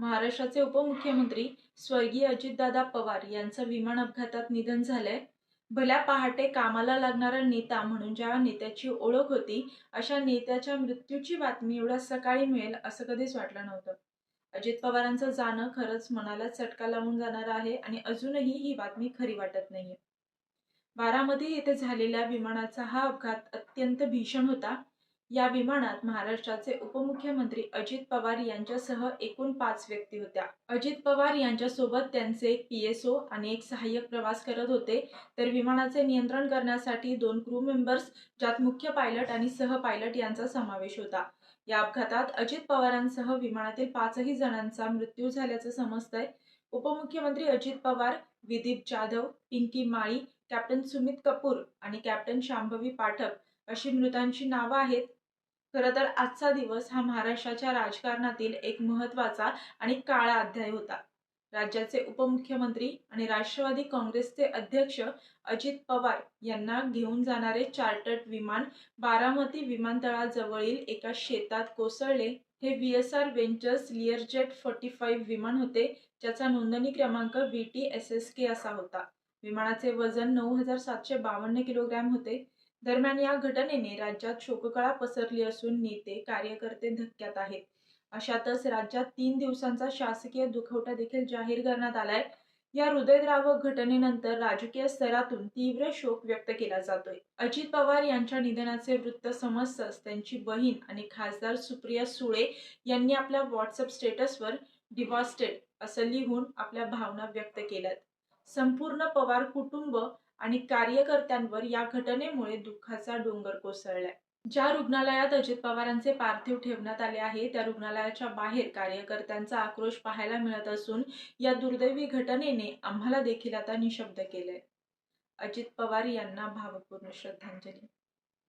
महाराष्ट्राचे उपमुख्यमंत्री स्वर्गीय अजितदादा पवार यांचं विमान अपघातात निधन झालंय. भल्या पहाटे कामाला लागणारा नेता म्हणून ज्या नेत्याची ओळख होती अशा नेत्याच्या मृत्यूची बातमी एवढ्या सकाळी मिळेल असं कधीच वाटलं नव्हतं. अजित पवारांचं जाणं खरंच मनाला चटका लावून जाणार आहे आणि अजूनही ही बातमी खरी वाटत नाहीये. बारामती येथे झालेल्या विमानाचा हा अपघात अत्यंत भीषण होता. या विमानात महाराष्ट्राचे उपमुख्यमंत्री अजित पवार यांच्यासह एकूण पाच व्यक्ती होत्या. अजित पवार यांच्यासोबत त्यांचे पीएसओ आणि एक सहाय्यक प्रवास करत होते. तर विमानाचे नियंत्रण करण्यासाठी दोन क्रू मेंबर्स ज्यात मुख्य पायलट आणि सह पायलट यांचा समावेश होता. या अपघातात अजित पवारांसह विमानातील पाचही जणांचा मृत्यू झाल्याचं समजतंय. उपमुख्यमंत्री अजित पवार विदीप जाधव पिंकी माळी कॅप्टन सुमित कपूर आणि कॅप्टन शांभवी पाठक अशी मृतांची नावं आहेत. खरं तर आजचा दिवस हा महाराष्ट्राच्या राजकारणातील एक महत्त्वाचा आणि काळा अध्याय होता. राज्याचे उपमुख्यमंत्री आणि राष्ट्रवादी काँग्रेसचे अध्यक्ष अजित पवार यांना घेऊन जाणारे चार्टर्ड विमान बारामती विमानतळाजवळील एका शेतात कोसळले. हे V S R ventures Learjet forty five विमान होते ज्याचा नोंदणी क्रमांक V T S S K असा होता. विमानाचे वजन नऊ हजार सातशे बावन्न किलोग्रॅम होते. दरम्यान या घटनेने राज्यात शोककळा पसरली असून नेते कार्यकर्ते धक्क्यात आहेत. अशातच राज्यात तीन दिवसांचा शासकीय दुखवटा देखील जाहीर करण्यात आलाय. या हृदयद्रावक घटनेनंतर राजकीय स्तरातून तीव्र शोक व्यक्त केला जातोय. अजित पवार यांच्या निधनाचे वृत्त समजताच त्यांची बहीण आणि खासदार सुप्रिया सुळे यांनी आपल्या व्हॉट्सअप स्टेटसवर डिवॉस्टेड असं लिहून आपल्या भावना व्यक्त केल्यात. संपूर्ण पवार कुटुंब आणि कार्यकर्त्यांवर या घटनेमुळे दुःखाचा डोंगर कोसळलाय. ज्या रुग्णालयात अजित पवारांचे पार्थिव ठेवण्यात आले आहे त्या रुग्णालयाच्या बाहेर कार्यकर्त्यांचा आक्रोश पाहायला मिळत असून या दुर्दैवी घटनेने आम्हाला देखील आता निशब्द केलंय. अजित पवार यांना भावपूर्ण श्रद्धांजली.